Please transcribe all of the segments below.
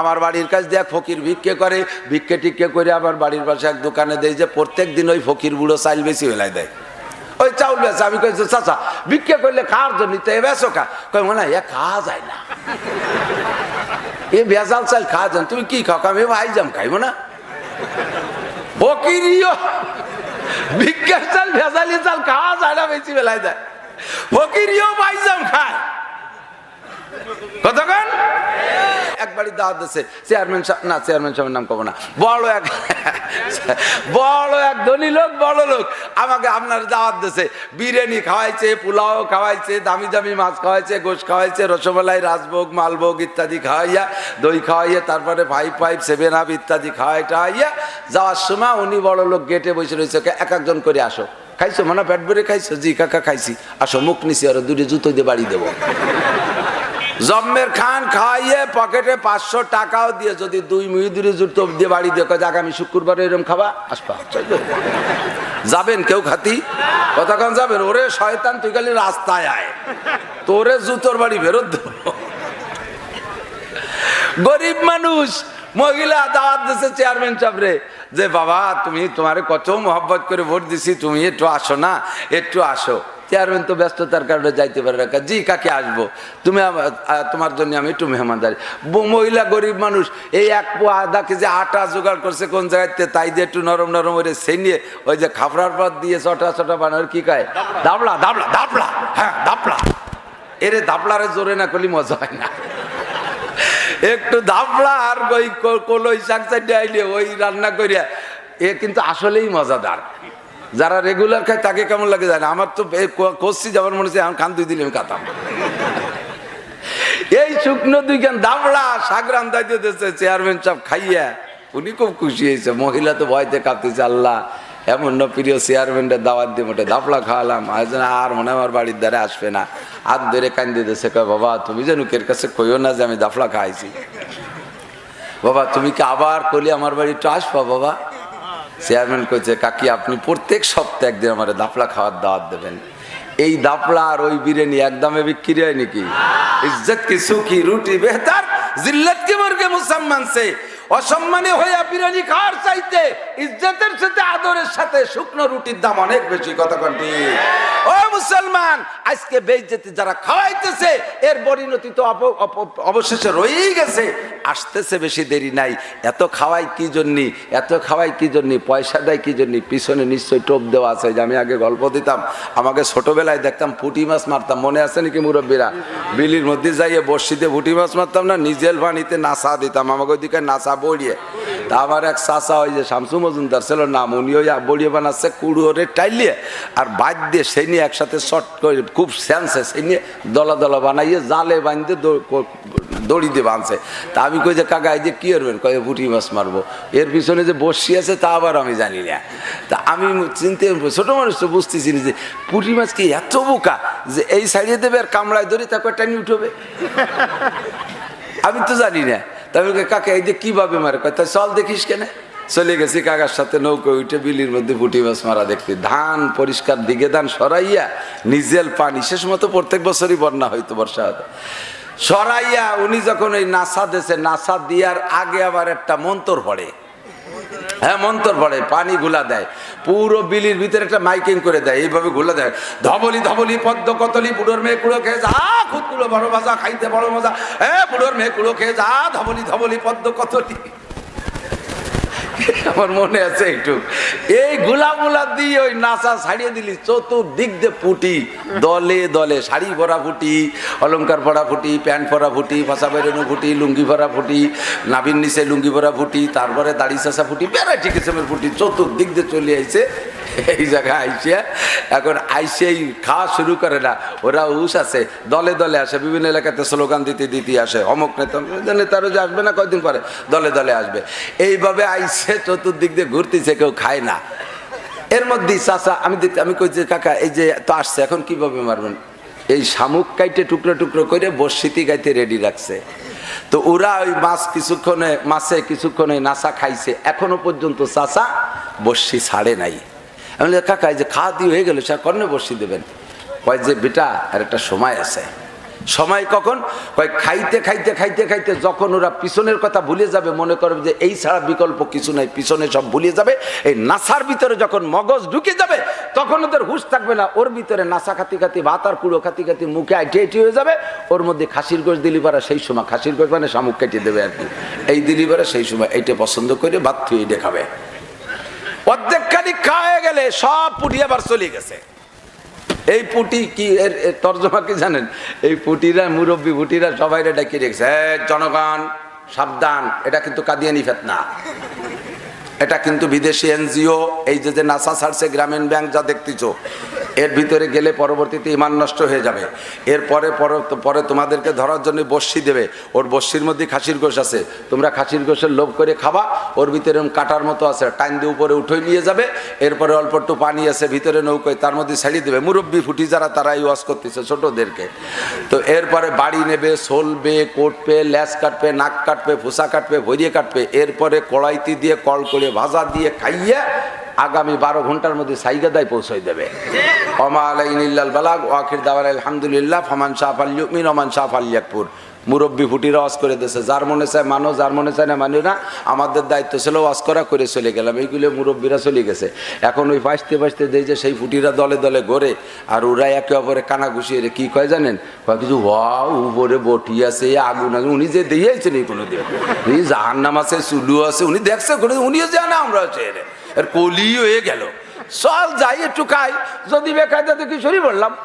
আমার বাড়ির কাছ দিয়ে ফকির ভিক্ষে করে, ভিক্ষে টিক্ষে করে আমার বাড়ির পাশে এক দোকানে দেয় যে প্রত্যেক দিন ওই ফকির বুড়ো চাইল বেশি হলাই দেয়। ওই চাউল বেছে আমি কইছি, চাচা, ভিক্ষে করলে কার জন্য তো বেছো কা? কই মনে এ খাওয়া যায় না। এ ভেজাল চাল খাওয়া যান তুমি কি খাও? আমি ভাই জাম খাইব না। ফকিরিও ভিক্ষার চাল, ভেজালি চাল খাওয়া যায় না, বেশি বেলায় যায় ফকিরিও ভাইজাম খায়। কতক্ষণ? একবারই দাওয়াত দিচ্ছে চেয়ারম্যান সাহেব না, চেয়ারম্যান সাহেবের নাম কব না। বড় এক বড় এক ধনী লোক, বড় লোক। আমাকে আপনার দাওয়াত দিচ্ছে বিরিয়ানি খাওয়াইছে, পোলাও খাওয়াইছে, দামি দামি মাছ খাওয়াইছে, গোশ খাওয়াইছে, রসমালাই, রাজভোগ, মালভোগ ইত্যাদি খাওয়াইয়া, দই খাওয়াইয়া, তারপরে ফাইভ ফাইভ সেভেন আপ ইত্যাদি খাওয়াই টাওয়াইয়া যাওয়ার সময় উনি বড় লোক গেটে বসে রয়েছে। এক একজন করে আসো। খাইছো? মানে পেট ভরে খাইছো? জি, কাকা, খাইছি। আসো, মুখ নিছি আর দূরে জুতো দিয়ে বাড়ি দেবো। জম্মের খান খাইয়ে পকেটে পাঁচশো টাকাও দিয়ে যদি দুই মিহিদুরি জুতো দিয়ে বাড়ি দিয়ে কয় যে আগামী শুক্রবার এরকম খাবা, আসবা। যাবেন কেউ খাতি? কতক্ষণ যাবেন? ওরে শয়তান, তুই খালি রাস্তায় আয়। তোরে জুতোর বাড়ি ফেরত দেবো। গরিব মানুষ, মহিলা দাওয়াত দিছে চেয়ারম্যান সাহেবরে যে বাবা, তুমি তোমারে কত মহব্বত করে ভোট দিছি, তুমি একটু আসো না, একটু আসো। চেয়ারম্যান তো ব্যস্ততার কারণে যাইতে পারে না। জি, কাকে আসব? তুমি তোমার জন্য আমি একটু মেহমানদারি। মহিলা গরিব মানুষ, এই এক পোয়া আধা কেজি আটা জোগাড় করছে কোন জায়গাতে তাই যে একটু নরম নরম করে সে নিয়ে ওই যে খাফরার পর দিয়ে ছটা চটা বানানোর কি কায়? দাবলা দাবলা দাবলা হ্যাঁ দাবলা। এরে দাবলারে জোরে না করলে মজা হয় না। একটু দাবলা আর ওই কলই শাক চাইতে আইলে ওই রান্না করিয়া, এ কিন্তু আসলেই মজাদার। যারা রেগুলার খায়, তাকে কেমন লাগে জানে? আমার তো এ ক- করছি যেমন মনে হচ্ছে, এখন কান দুই দিলে আমি কাতাম এই শুকনো দুই খান দাবলা শাক রান্দাইতে দিচ্ছে চেয়ারম্যান সাহেব খাইয়া। উনি খুব খুশি হয়েছে, মহিলা তো ভয়তে কাঁপতেছে আল্লাহ, এমন না প্রিয় চেয়ারম্যানটা দাওয়াত দিয়ে মোটে দাপলা খাওয়ালাম। আর মনে আমার বাড়ির দ্বারে আসবে না। হাত ধরে কান্দি দিয়েছে, কয়, বাবা, তুমি যেন কের কাছে কইও না যে আমি দাফলা খাইছি। বাবা, তুমি কি আবার কলি আমার বাড়ি একটু আসবা, বাবা? চেয়ারম্যান কইছে, কাকি, আপনি প্রত্যেক সপ্তাহে একদিন আমার দাপলা খাওয়ার দাওয়াত দেবেন। এই দাপলা আর ওই বিরিয়ানি একদমে বিক্রি হয় নাকি? ইজ্জত কি সুখী, রুটি বেহতার জিল্লত কি মুরগে মুসলমান সে? অসম্মানে হইয়া বিরিয়ানি খাওয়ার চাইতে ইজ্জতের সাথে, আদরের সাথে শুকনো রুটির দাম অনেক বেশি, কথা কন্টি ও মুসলমান, আজকে বেইজ্জতি যারা খাওয়াইতেছে, এর পরিণতি তো অবশেষে রয়েই গেছে। আসতেছে বেশি দেরি নাই। এত খাওয়াই কি জন্যি? এত খাওয়াই কি জন্যি? পয়সা দেয় কি জন্যি? পিছনে নিশ্চয়ই টোপ দেওয়া আছে। যে আমি আগে গল্প দিতাম, আমাকে ছোটবেলায় দেখতাম পুঁটি মাছ মারতাম। মনে আছে নাকি মুরব্বীরা? বিলির মধ্যে যাইয়ে বর্ষিতে পুঁটি মাছ মারতাম না? নিজের পানিতে নাসা দিতাম। আমাকে ওইদিকে নাসা বড়িয়ে তা আমার এক চাষা ওই যে শামসু মজুমদার ছিল নাম, উনি ওই বড়িয়ে বানাচ্ছে কুড়ুরে টাইলিয়ে আর বাদ দিয়ে সেই নিয়ে একসাথে শর্ট করে খুব স্যান্সে সেই নিয়ে দলা দলা বানাইয়ে জালে বাঁধতে দড়ি দিয়ে বাঁধছে। তা আমি কই যে, কাকা যে কি করবেন? কয়ে পুঁটি মাছ মারবো। এর পিছনে যে বসি আছে, তা আবার আমি জানি না। তা আমি চিনতে ছোট মানুষ তো বুঝতেছি যে, পুঁটি মাছ কি এত বোকা যে এই সাইডে দেবে আর কামড়ায় ধরে তারপর টানি উঠবে? আমি তো জানি না। তবে কাকা, এই যে কীভাবে মারে? কয়, তা চল দেখিস কেন। চলে গেছি কাকার সাথে নৌকো উঠে বিলির মধ্যে পুঁটি মাছ মারা দেখতে। ধান পরিষ্কার দিকে ধান সরাইয়া, নিজের পানি, শেষ মতো প্রত্যেক বছরই বন্যা হইতো বর্ষা হতো সরাইয়া উনি যখন ওই নাসা দেশে, নাসা দিয়ার আগে আবার একটা মন্তর পড়ে। হ্যাঁ মন্তর পড়ে, পানি গুলা দেয়। পুরো বিলির ভিতরে একটা মাইকিং করে দেয়, এইভাবে গুলা দেয়। ধবলি ধবলি, পদ্ম কতলি বুড়োর মেয়ে, কুড়ো খেয়ে যা খুদ বড় মজা খাইতে বড় মজা। হ্যাঁ বুড়োর মেয়ে, কুড়ো খেয়ে যা, ধবলি ধবলি, পদ্ম কতলি আমার মনে আছে একটু। এই গুলামুলা দিয়ে ওই নাচা ছাড়িয়ে দিলি, চতুর্দিক দিয়ে ফুটি, দলে দলে, শাড়ি ভরা ফুটি, অলংকার ভরা ফুটি, প্যান্ট ভরা ফুটি ফাঁসা বেরোনো ফুটি, লুঙ্গি ভরা ফুটি নাভিন নিচে লুঙ্গি ভরা ফুটি, তারপরে দাড়ি চাষা ফুটি, ভ্যারাইটি কিসমের ফুটি, চতুর্দিক দিয়ে চলে আইছে এই জায়গায় আইসে এখন আইসেই খাওয়া শুরু করে না। ওরা উস আছে, দলে দলে আসে, বিভিন্ন এলাকাতে স্লোগান দিতে দিতে আসে, অমুক নেতা নেতারও যে আসবে না, কয়দিন পরে দলে দলে আসবে। এইভাবে আইসে চতুর্দিক দিয়ে ঘুরতেছে, কেউ খায় না। এর মধ্যেই চাচা, আমি দেখতে, আমি কই যে কাকা, এই যে তো আসছে, এখন কীভাবে মারবেন? এই শামুক কাইটে টুকরো টুকরো করে বর্ষিতি গাইতে রেডি রাখছে। তো ওরা ওই মাছ কিছুক্ষণে, মাছে কিছুক্ষণে নাসা খাইছে। এখনও পর্যন্ত চাচা বর্ষি ছাড়ে নাই। আমি কাকা যে খাওয়া দিয়ে হয়ে গেল, সে কর্ণে বসিয়ে দেবেন। কয় যে, বেটা, আর একটা সময় আছে। সময় কখন? কয়, খাইতে খাইতে খাইতে খাইতে যখন ওরা পিছনের কথা ভুলে যাবে, মনে করবে যে, এই ছাড়া বিকল্প কিছু নাই, পিছনে সব ভুলে যাবে। এই নাসার ভিতরে যখন মগজ ঢুকে যাবে, তখন ওদের হুশ থাকবে না। ওর ভিতরে নাসা খাতি খাতি, ভাত আর কুড়ো খাতি খাতি মুখে আইটি আইটি হয়ে যাবে। ওর মধ্যে খাসির গোশ দিলি পারা সেই সময়। খাসির গোশ মানে শামুক কেটে দেবে আর কি। এই দিলি পারা সেই সময়। এইটা পছন্দ করে ভাত থুয়ে দেখাবে অর্ধেক খানি খাওয়া গেলে সব পুটি আবার চলে গেছে। এই পুটি কি এর তর্জমা কি জানেন? এই পুটিরা মুরব্বী পুটিরা সবাই এটা কি রেখেছে "এ, জনগণ সাবধান এটা কিন্তু কাদিয়ানি ফেতনা। এটা কিন্তু বিদেশি এনজিও এই যে যে নাসা ছাড়ছে গ্রামীণ ব্যাংক যা দেখতেছো এর ভিতরে গেলে পরবর্তীতে ইমান নষ্ট হয়ে যাবে। এরপরে পরে তোমাদেরকে ধরার জন্য বর্ষি দেবে। ওর বর্ষির মধ্যে খাসির গোশ আছে। তোমরা খাসির গোশের লোভ করে খাবা। ওর ভিতরে কাটার মতো আছে। টাইম দিয়ে উপরে উঠে নিয়ে যাবে। এরপরে অল্প একটু পানি আছে ভিতরে নৌকোয়, তার মধ্যে ছাড়িয়ে দেবে। মুরব্বী ফুটি যারা তারা ইউজ করতেছে ছোটদেরকে। তো এরপরে বাড়ি নেবে সলবে কোটবে, ল্যাস কাটবে, নাক কাটবে, ফুসা কাটবে, ভরিয়ে কাটবে। এরপরে কড়াইতি দিয়ে কল করে ভাজা দিয়ে খাইয়ে আগামী বারো ঘণ্টার মধ্যে সাইগাদায় পৌঁছাই দেবে। অমা আলাইনিল্লাল বালাগ ওয়াকির দাওয়ার আলহামদুলিল্লাহ, ফমান শাহ আলিউমিন ওমান শাহ আলিয়াকপুর মুরব্বী ফুটিরা ওয়াজ করে দিয়েছে, যার মনে চায় মানো, যার মনে চায় না মানি না, আমাদের দায়িত্ব ছিল ওয়াজ করা, করে চলে গেলাম। এইগুলো মুরব্বীরা চলে গেছে। এখন ওই বাঁচতে বাঁচতে দেয় যে সেই ফুটিরা দলে দলে ঘরে, আর ওরা একে অপরে কানা ঘুষিয়ে কি কয় জানেন? কয় কিছু, ওয়াও, উপরে বটি আছে, আগুন আছে। উনি যে দিয়েছেন এই কোনো দিন এই জাহার নাম আছে, চুলু আছে, উনি দেখছে উনিও জানে আমরা হচ্ছে এর কলি হয়ে গেল। চল যাই, একটু খাই। যদি বেকায়দা দেখি সরি বললাম?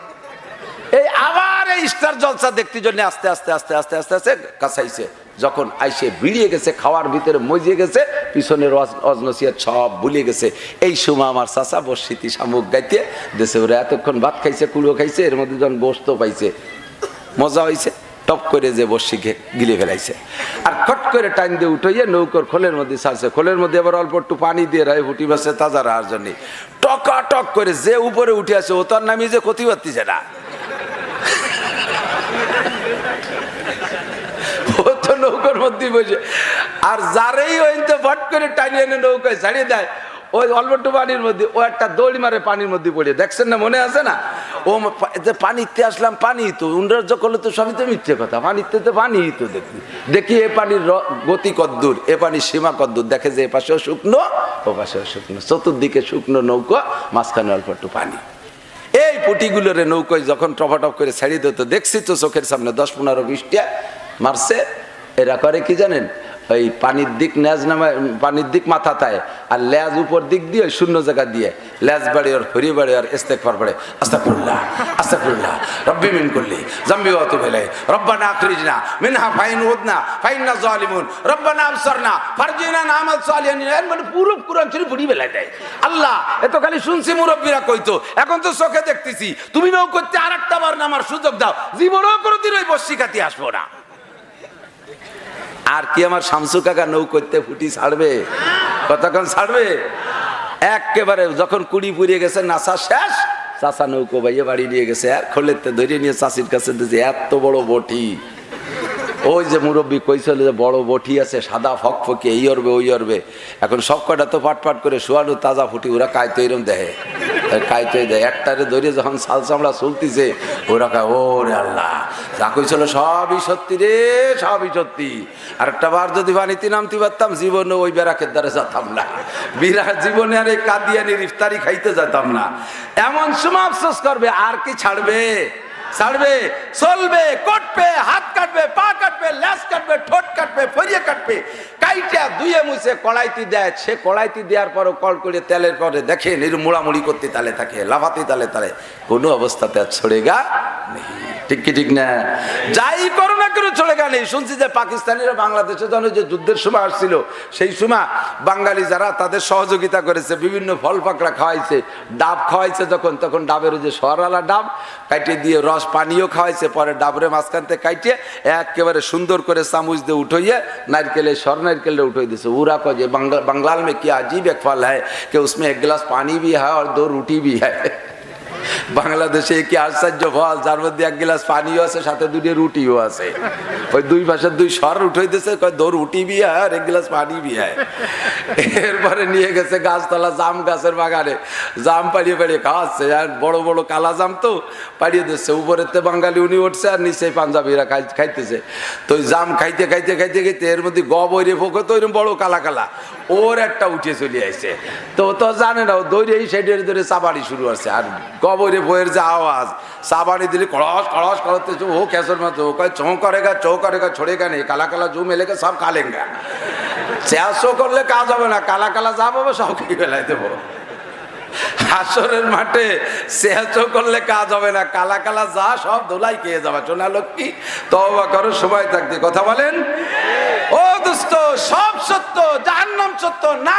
এই আবার এই স্টার জলসা দেখতে জন্য আস্তে আস্তে আস্তে আস্তে আস্তে আস্তে কাছাইছে যখন আইসে বিড়িয়ে গেছে, খাওয়ার ভিতরে মজিয়ে গেছে, পিছনের অজ- অজনসিয়া সব ভুলে গেছে। এই সময় আমার চাষা বর্ষিতি শামুক গাইতে, দেশে ওরা এতক্ষণ ভাত খাইছে, কুড়ো খাইছে, এর মধ্যে যখন গোস্ত পাইছে, মজা হয়েছে টপ করে যে বর্ষি গিলে ফেলাইছে। আর খট করে টাইম দিয়ে উঠাইয়ে নৌকর খোলের মধ্যে ছাড়ছে। খোলের মধ্যে আবার অল্প একটু পানি দিয়ে রায় ফুটি বাসে তাজা রাহার জন্য। টকা টক করে যে উপরে উঠে আছে, ও তার নামিয়ে যে ক্ষতি পারতিছে না। ও তো নৌকার মধ্যে বসে। আর যারেই ওই তো ফট করে টানিয়ে এনে নৌকায় ছাড়িয়ে দেয়, ওই অল্প পানির মধ্যে, ও একটা দৌড়ি মারে পানির মধ্যে পড়ে। দেখছেন না, মনে আছে না? ও যে পানিতে আসলাম, পানি তো উন্ডার্য করলে তো সবই তো মিথ্যে কথা। পানিতে তো পানি তো দেখি। দেখি এ পানির গতি কদ্দূর, এ পানির সীমা কদ্দূর। দেখে যে এ পাশেও শুকনো, ও পাশেও শুকনো। চতুর্দিকে শুকনো নৌকো, মাঝখানে অল্প একটু পানি। এই পুটিগুলোরে নৌকোয় যখন টপাটপ করে ছাড়িয়ে দিত, দেখছি তো চোখের সামনে দশ পনেরো বিশটা মারছে। এরা করে কি জানেন? ওই পানির দিক ন্যাজ নামে পানির দিক মাথা তায়, আর ল্যাজ উপর দিক দিয়ে ওই শূন্য জায়গা দিয়ে ল্যাজ বাড়ি আর ফরি বাড়ি আর ইস্তেক ফর পড়ে। আস্তা করল্লাহ আস্তা করল্লাহ রব্বি মিন করলি জাম্বি অত বেলে রব্বানা আখরিজনা মিনহা ফাইন উদনা ফাইন্না জালিমুন রব্বানা আবসারনা ফারজিনা নামাল সালিহান, এর মানে পুরো কোরআন শরীফ পড়ি বেলায় দেয়। আল্লাহ এত খালি শুনছি মুরব্বীরা কইতো, এখন তো চোখে দেখতেছি তুমি নৌ করতে আর একটা বার নামার সুযোগ দাও, জীবনেও কোনোদিন ওই বস্যি কাটি আসব না। আর কি আমার শামসু কাকা নৌ করতে ফুটি ছাড়বে? কতক্ষণ ছাড়বে? একেবারে যখন কুড়ি পুড়িয়ে গেছে নাসা শেষ। চাষা নৌকো বাইয়ে বাড়ি নিয়ে গেছে। আর খোলেতে ধরে নিয়ে চাষির কাছে দিয়েছে, এত বড় বটি। ওই যে মুরব্বী কইছিল যে, বড় বটি আছে, সাদা ফকফকে, এই অরবে, ওই অরবে। এখন সব কটা তো পাট পাট করে শোয়ানো, তাজা ফুটি, ওরা কায়তো এরম দেয় কায়তো দেয়, একটারে ধরে যখন সাল চামড়া চলতিছে, ওরা কয় ও রে আল্লাহ, যা কইছিল সবই সত্যি রে, সবই সত্যি। আর একটা বার যদি বানিতে নামতে পারতাম, জীবনে ওই বেড়াকের দ্বারা যেতাম না। বিরা জীবনে আর এই কাদিয়ানির ইফতারি খাইতে যেতাম না। এমন সময় আফসোস করবে, আর কি ছাড়বে? ছাড়বে, চলবে, কটবে, হাত কাটবে, পা কাটবে ল্যাস কাটবে, ঠোঁট কাটবে, ফরিয়ে কাটবে। কাইটা দুয়ে মুছে কড়াইতি দেয়, সে কড়াইতি দেওয়ার পরও কল করে তেলের পরে দেখে নির মোড়ামুড়ি করতে তালে থাকে, লাফাতে তালে তালে, কোনো অবস্থাতে আর ছড়ে গা নেই। ঠিক কি ঠিক না যাই করো না কেন চলে গা নেই শুনছি যে পাকিস্তানিরা বাংলাদেশে যখন ওই যে যুদ্ধের সময় আসছিল সেই সময় বাঙালি যারা তাদের সহযোগিতা করেছে বিভিন্ন ফল পাকড়া খাওয়াইছে ডাব খাওয়াইছে যখন তখন ডাবের ওই যে সরওয়ালা ডাব কাইটে দিয়ে রস পানিও খাওয়াইছে পরে ডাবরে মাঝখান থেকে কাইটে একেবারে সুন্দর করে চামচ দিয়ে উঠাইয়ে नारिकेल सर नारिकेल उठो दिसे उरा को जे बंगाल बंगाल में क्या अजीब एक फल है कि उसमें एक गिलास पानी भी है और दो रोटी भी है বাংলাদেশে কি আশ্চর্য ফল? যার মধ্যে এক গ্লাস পানিও আছে, সাথে দুটি রুটিও আছে। ওই দুই পাশের দুই স্বর উঠাইতেছে দৌড় রুটি বিয়া আর এক গ্লাস পানি বিয়া এরপরে নিয়ে গেছে গাছতলা জাম গাছের বাগানে। জাম পাড়িয়ে পাড়িয়ে খাওয়াচ্ছে। আর বড় বড় কালা জাম তো পাড়িয়ে দিচ্ছে। উপরেতে বাঙালি উনি উঠছে আর নিচে পাঞ্জাবিরা খাইতেছে। তো ওই জাম খাইতে খাইতে খাইতে খাইতে এর মধ্যে গবরে ফোকে তো এরকম বড় কালা কালা। ওর একটা উঠে চলে আসছে তো তো জানে না দৌড়ে এই সাইডের ধরে চাবাড়ি শুরু আছে আর গবরে বইয়ের যে আওয়াজ চাবাড়ি দিলে কড়স কড়স করতেছে ও ক্যাসের মতো ও কয় চৌ করেগা চৌ করেগা ছোড়েগা নেই কালা কালা জু মেলেগে সব কালেঙ্গা চেয়াশো করলে কাজ হবে না, কালা কালা যা পাবো সব কি ফেলাই দেবো। হাসরের মাঠে সেহাচো করলে কাজ হবে না, কালা কালা যা, সব দোলাই খেয়ে যাবে। সোনা লক্ষ্মী তবা করো, সময় থাকতে। কথা বলেন? ও দোস্ত সব সত্য জাহান্নাম সত্য, না